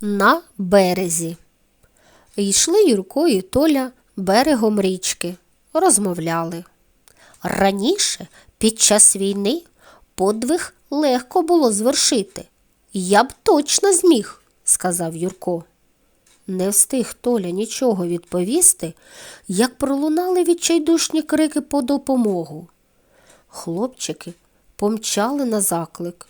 на березі. Йшли Юрко і Толя берегом річки, розмовляли. Раніше, під час війни, подвиг легко було звершити. Я б точно зміг, сказав Юрко. Не встиг Толя нічого відповісти, як пролунали відчайдушні крики по допомогу. Хлопчики помчали на заклик.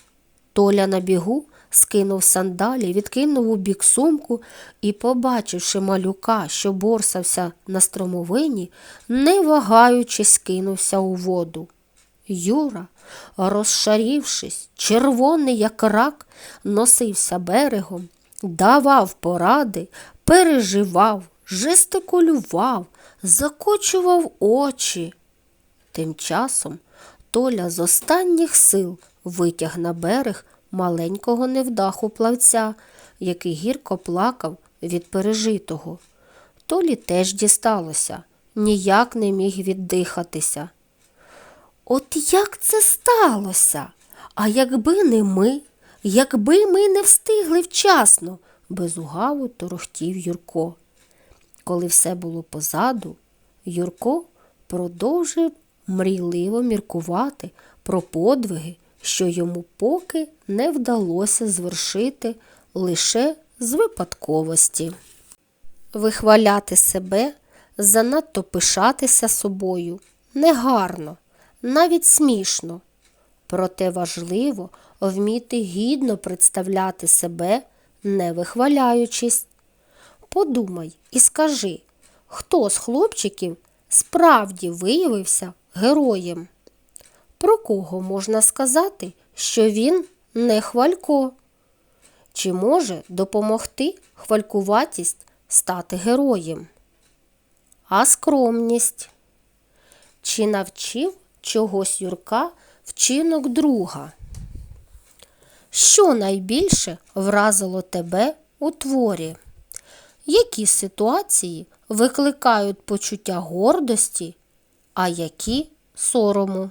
Толя на бігу скинув сандалі, відкинув у бік сумку і, побачивши малюка, що борсався на стромовині, не вагаючись, кинувся у воду. Юра, розшарівшись, червоний, як рак, носився берегом, давав поради, переживав, жестикулював, закочував очі. Тим часом Толя з останніх сил витяг на берег маленького невдаху плавця, який гірко плакав від пережитого. Толі теж дісталося, ніяк не міг віддихатися. От як це сталося? А якби не ми, якби ми не встигли вчасно, безугаву торохтів Юрко. Коли все було позаду, Юрко продовжив мрійливо міркувати про подвиги, що йому поки не вдалося звершити лише з випадковості. Вихваляти себе, занадто пишатися собою негарно, навіть смішно. Проте важливо вміти гідно представляти себе, не вихваляючись. Подумай і скажи, хто з хлопчиків справді виявився героєм? Про кого можна сказати, що він не хвалько? Чи може допомогти хвалькуватість стати героєм? А скромність? Чи навчив чогось Юрка вчинок друга? Що найбільше вразило тебе у творі? Які ситуації викликають почуття гордості, а які сорому?